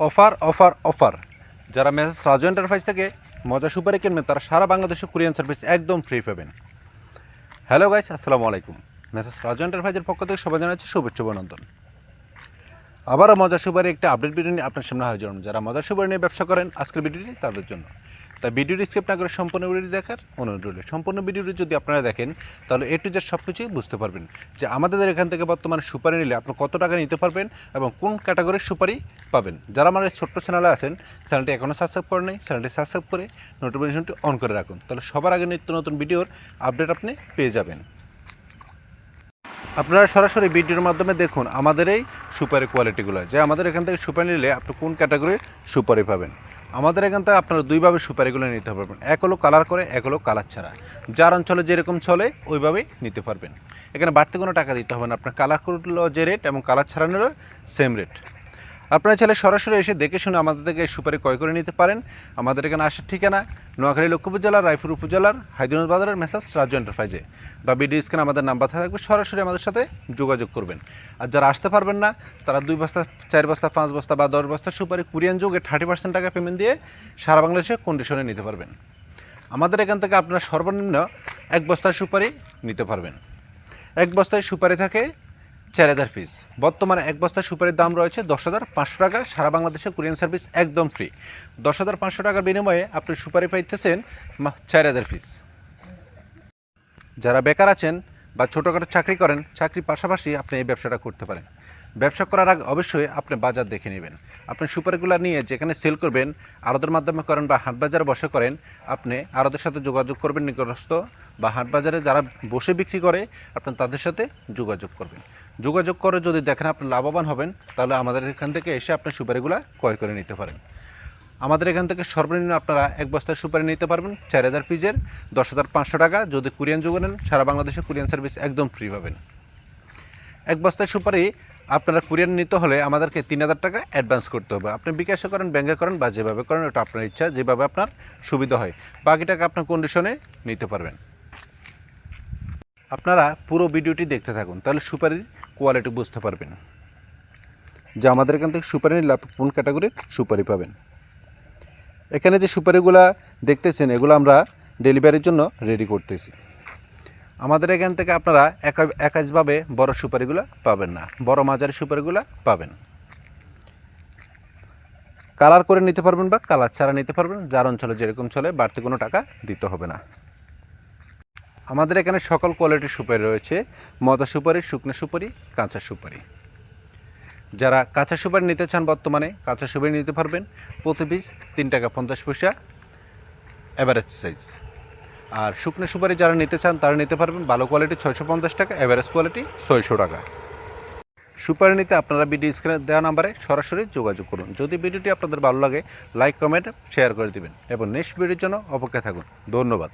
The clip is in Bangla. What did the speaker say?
Offer offer offer. যারা মেসেজ রাজু এন্টারপ্রাইজ থেকে মজা সুপারে কিনবেন, তারা সারা বাংলাদেশে কোরিয়ান সার্ভিস একদম ফ্রি পাবেন। হ্যালো গাইস আসসালামু আলাইকুম। মেসেজ রাজু এন্টারপ্রাইজের পক্ষ থেকে সবাই জানাচ্ছি শুভেচ্ছা অভিনন্দন। আবারও মজা সুপারে একটা আপডেট ভিডিও নিয়ে আপনার সামনে হাজির। যারা মজা সুপারি নিয়ে ব্যবসা করেন, আজকের ভিডিওটি তাদের জন্য। তাই ভিডিওটি স্কিপ না করে সম্পূর্ণ ভিডিওটি দেখার অনুরোধ রইল। সম্পূর্ণ ভিডিওটি যদি আপনারা দেখেন, তাহলে এ টু জেড সব কিছুই বুঝতে পারবেন যে আমাদের এখান থেকে বর্তমানে সুপারি নিলে আপনি কত টাকা নিতে পারবেন এবং কোন ক্যাটাগরির সুপারি পাবেন। যারা আমার এই ছোট্ট চ্যানেলে আছেন চ্যানেলটি এখনও সাবস্ক্রাইব করেন নাই চ্যানেলটি সাবস্ক্রাইব করে নোটিফিকেশনটি অন করে রাখুন। তাহলে সবার আগে নিত্য নতুন ভিডিওর আপডেট আপনি পেয়ে যাবেন। আপনারা সরাসরি ভিডিওর মাধ্যমে দেখুন আমাদের এই সুপারি কোয়ালিটিগুলো যে আমাদের এখান থেকে সুপারি নিলে আপনি কোন ক্যাটাগরির সুপারি পাবেন। আমাদের এখান থেকে আপনারা দুইভাবে সুপারিগুলো নিতে পারবেন। এক হলো কালার করে, এক হলো কালার ছাড়া। যার অঞ্চলে যেরকম চলে, ওইভাবেই নিতে পারবেন। এখানে বাড়তি কোনো টাকা দিতে হবে না। আপনার কালার করল যে রেট এবং কালার ছাড়ানোরও সেম রেট আপনারা চাইলে সরাসরি এসে দেখে শুনে আমাদের থেকে সুপারি ক্রয় করে নিতে পারেন। আমাদের এখানে আসার ঠিকানা নোয়াখালী লক্ষ্মীপুর জেলার, রায়পুর উপজেলার হাইদিনুল বাজারের মেসাজ রাজু এন্টারপ্রাইজে। বা বিডি স্ক্যান আমাদের নাম্বার থাকবে, সরাসরি আমাদের সাথে যোগাযোগ করবেন। আর যারা আসতে পারবেন না, তারা দুই বস্তা, চার বস্তা, পাঁচ বস্তা বা দশ বস্তা সুপারি কুরিয়ান যুগে থার্টি পার্সেন্ট টাকা পেমেন্ট দিয়ে সারা বাংলাদেশে কন্ডিশনে নিতে পারবেন। আমাদের এখান থেকে আপনারা সর্বনিম্ন এক বস্তা সুপারি নিতে পারবেন। এক বস্তায় সুপারি থাকে চার হাজার পিস বর্তমানে এক বস্তা সুপারির দাম রয়েছে দশ হাজার পাঁচশো টাকা। সারা বাংলাদেশে কুরিয়ান সার্ভিস একদম ফ্রি। দশ হাজার পাঁচশো টাকার বিনিময়ে আপনি সুপারি পাইতেছেন চার হাজার পিস যারা বেকার আছেন বা ছোটোখাটো চাকরি করেন, চাকরির পাশাপাশি আপনি এই ব্যবসাটা করতে পারেন। ব্যবসা করার আগে অবশ্যই আপনি বাজার দেখে নেবেন। আপনি সুপারিগুলো নিয়ে যেখানে সেল করবেন আরদের মাধ্যমে করেন বা হাট বাজারে বসে করেন, আপনি আরদের সাথে যোগাযোগ করবেন নিকটস্থ বা হাট বাজারে যারা বসে বিক্রি করে, আপনি তাদের সাথে যোগাযোগ করবেন। যোগাযোগ করে যদি দেখেন আপনি লাভবান হবেন, তাহলে আমাদের এখান থেকে এসে আপনি সুপারিগুলো ক্রয় করে নিতে পারেন। আমাদের এখান থেকে সর্বনিম্ন আপনারা এক বস্তার সুপারি নিতে পারবেন, চার হাজার পিজের দশ হাজার পাঁচশো টাকা। যদি কুরিয়ান যোগ নেন সারা বাংলাদেশে কুরিয়ান সার্ভিস একদম ফ্রি পাবেন। এক বস্তার সুপারি আপনারা কুরিয়ান নিতে হলে আমাদেরকে তিন হাজার টাকা অ্যাডভান্স করতে হবে। আপনি বিকাশে করেন ব্যাঙ্কে করেন বা যেভাবে করেন, ওটা আপনার ইচ্ছা, যেভাবে আপনার সুবিধা হয়। বাকি টাকা আপনার কন্ডিশনে নিতে পারবেন। আপনারা পুরো ভিডিওটি দেখতে থাকুন, তাহলে সুপারির কোয়ালিটি বুঝতে পারবেন। যে আমাদের এখান থেকে সুপারি নিলে আপনি কোন ক্যাটাগরির সুপারি পাবেন। এখানে যে সুপারিগুলা দেখতেছেন, এগুলো আমরা ডেলিভারির জন্য রেডি করতেছি। আমাদের এখান থেকে আপনারা একা- একাজভাবে বড় সুপারিগুলো পাবেন না। বড় মাঝারি সুপারিগুলো পাবেন। কালার করে নিতে পারবেন বা কালার ছাড়া নিতে পারবেন, যার অঞ্চলে যেরকম চলে, বাড়তি কোনো টাকা দিতে হবে না। আমাদের এখানে সকল কোয়ালিটির সুপারি রয়েছে। মজা সুপারি, শুকনো সুপারি, কাঁচা সুপারি। যারা কাঁচা সুপারি নিতে চান বর্তমানে, কাঁচা সুপারি নিতে পারবেন। প্রতি পিস তিন টাকা পঞ্চাশ পয়সা অ্যাভারেজ সাইজ আর শুকনো সুপারি যারা নিতে চান, তারা নিতে পারবেন। ভালো কোয়ালিটি ছয়শো পঞ্চাশ টাকা অ্যাভারেজ কোয়ালিটি ছয়শো টাকা। সুপারি নিতে আপনারা ভিডিও স্ক্রিনে দেওয়া নাম্বারে সরাসরি যোগাযোগ করুন। যদি ভিডিওটি আপনাদের ভালো লাগে লাইক কমেন্ট শেয়ার করে দিবেন। এবং নেক্সট ভিডিওর জন্য অপেক্ষা থাকুন। ধন্যবাদ।